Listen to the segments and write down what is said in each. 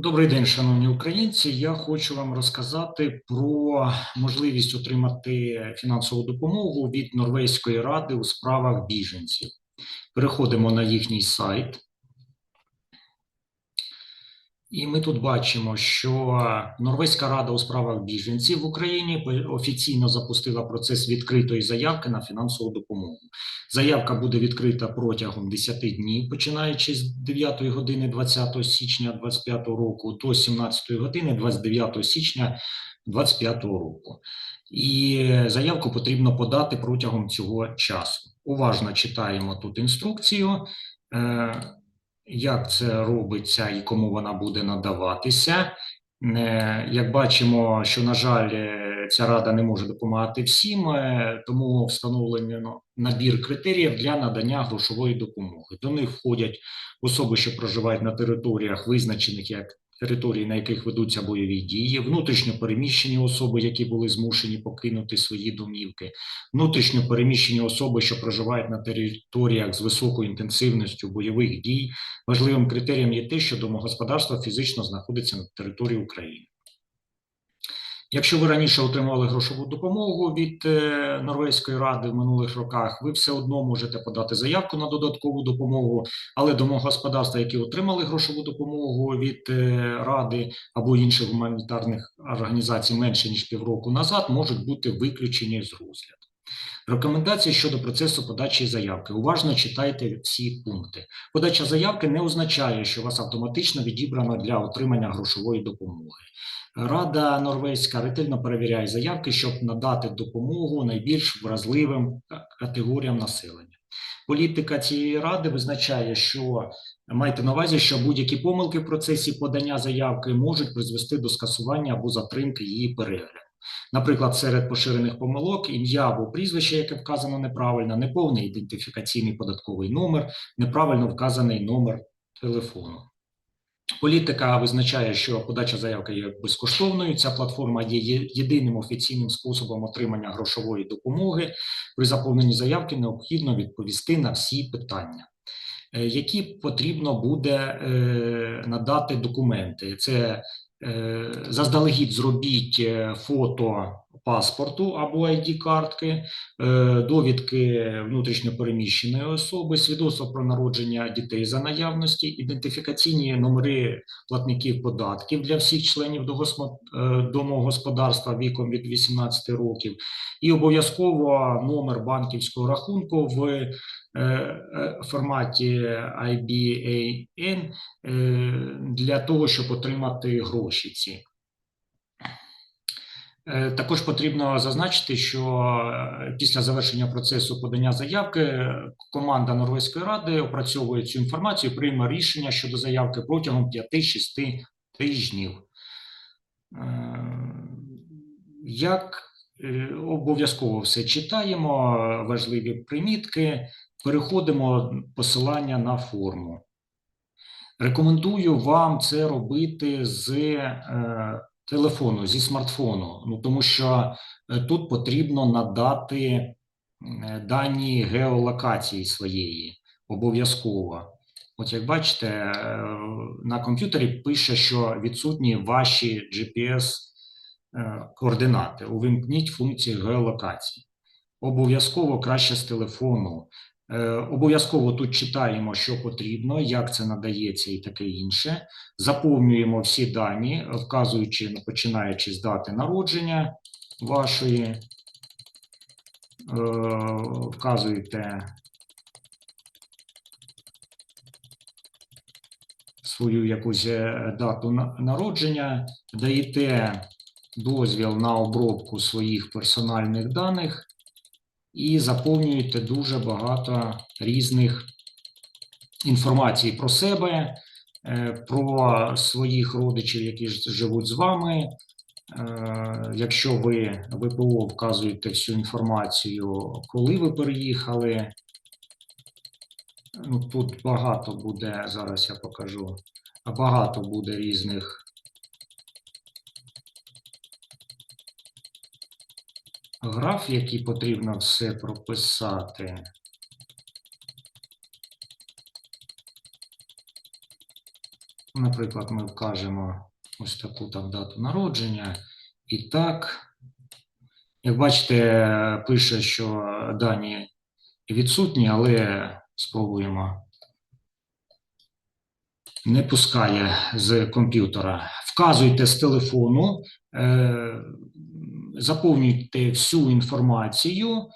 Добрий день, шановні українці. Я хочу вам розказати про можливість отримати фінансову допомогу від Норвезької ради у справах біженців. Переходимо на їхній сайт. І ми тут бачимо, що Норвезька рада у справах біженців в Україні офіційно запустила процес відкритої заявки на фінансову допомогу. Заявка буде відкрита протягом 10 днів, починаючи з 9 години 20 січня 2025 року до 17 години 29 січня 2025 року. І заявку потрібно подати протягом цього часу. Уважно читаємо тут інструкцію. Як це робиться і кому вона буде надаватися. Е, як бачимо, що, на жаль, е, ця рада не може допомагати всім, е, тому встановлено набір критеріїв для надання грошової допомоги. До них входять особи, що проживають на територіях, визначених як території, на яких ведуться бойові дії, внутрішньо переміщені особи, які були змушені покинути свої домівки, внутрішньо переміщені особи, що проживають на територіях з високою інтенсивністю бойових дій. Важливим критерієм є те, що домогосподарство фізично знаходиться на території України. Якщо ви раніше отримали грошову допомогу від е, Норвезької ради в минулих роках, ви все одно можете подати заявку на додаткову допомогу, але домогосподарства, які отримали грошову допомогу від е, ради або інших гуманітарних організацій менше ніж півроку назад, можуть бути виключені з розгляду. Рекомендації щодо процесу подачі заявки. Уважно читайте всі пункти. Подача заявки не означає, що вас автоматично відібрано для отримання грошової допомоги. Рада Норвезька ретельно перевіряє заявки, щоб надати допомогу найбільш вразливим категоріям населення. Політика цієї ради визначає, що майте на увазі, що будь-які помилки в процесі подання заявки можуть призвести до скасування або затримки її перегляду. Наприклад, серед поширених помилок ім'я або прізвище, яке вказано неправильно, неповний ідентифікаційний податковий номер, неправильно вказаний номер телефону. Політика визначає, що подача заявки є безкоштовною. Ця платформа є єдиним офіційним способом отримання грошової допомоги. При заповненні заявки необхідно відповісти на всі питання, е, які потрібно буде е, надати документи. Це заздалегідь зробіть фото паспорту або id картки, е, довідки внутрішньопереміщеної особи, свідоцтво про народження дітей за наявності, ідентифікаційні номери платників податків для всіх членів е, домогосподарства віком від 18 років, і обов'язково номер банківського рахунку в е, форматі IBAN для того, щоб отримати гроші ці. Е, також потрібно зазначити, що е, після завершення процесу подання заявки команда Норвезької ради опрацьовує цю інформацію, прийме рішення щодо заявки протягом 5-6 тижнів. Е, як обов'язково все читаємо, важливі примітки, переходимо посилання на форму. Рекомендую вам це робити з телефону, зі смартфону, ну тому що е, тут потрібно надати е, дані геолокації своєї обов'язково. От як бачите, е, на комп'ютері пише, що відсутні ваші GPS-координати. Увімкніть функцію геолокації. Обов'язково краще з телефону. Е, обов'язково тут читаємо, що потрібно, як це надається, і таке інше. Заповнюємо всі дані, вказуючи, починаючи з дати народження вашої, е, вказуєте свою якусь е, дату народження, даєте дозвіл на обробку своїх персональних даних і заповнюєте дуже багато різних інформацій про себе, е, про своїх родичів, які живуть з вами. Е, якщо ви ВПО вказуєте всю інформацію, коли ви переїхали, ну тут багато буде, зараз я покажу, багато буде різних граф, які потрібно все прописати. Наприклад, ми вкажемо ось таку там дату народження. І так, як бачите, пише, що дані відсутні, але спробуємо. Не пускає з комп'ютера. Вказуйте з телефону, е, заповнюйте всю інформацію, е,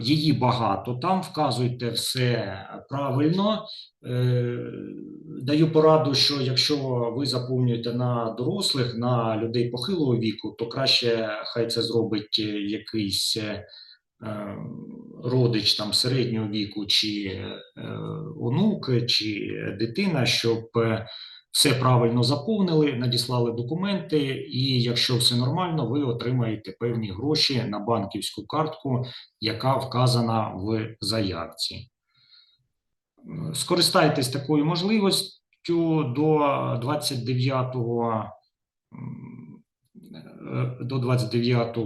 її багато там, вказуйте все правильно. Е, Даю пораду, що якщо ви заповнюєте на дорослих, на людей похилого віку, то краще хай це зробить якийсь родич там середнього віку, чи онук, чи дитина, щоб все правильно заповнили, надіслали документи, і якщо все нормально, ви отримаєте певні гроші на банківську картку, яка вказана в заявці. Скористайтесь такою можливістю до 29 м, е, до 29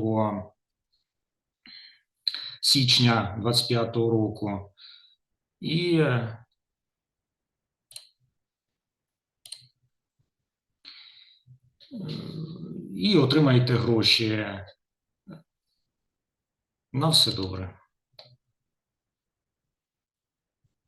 січня 25 року. І і отримаєте гроші. На все добре.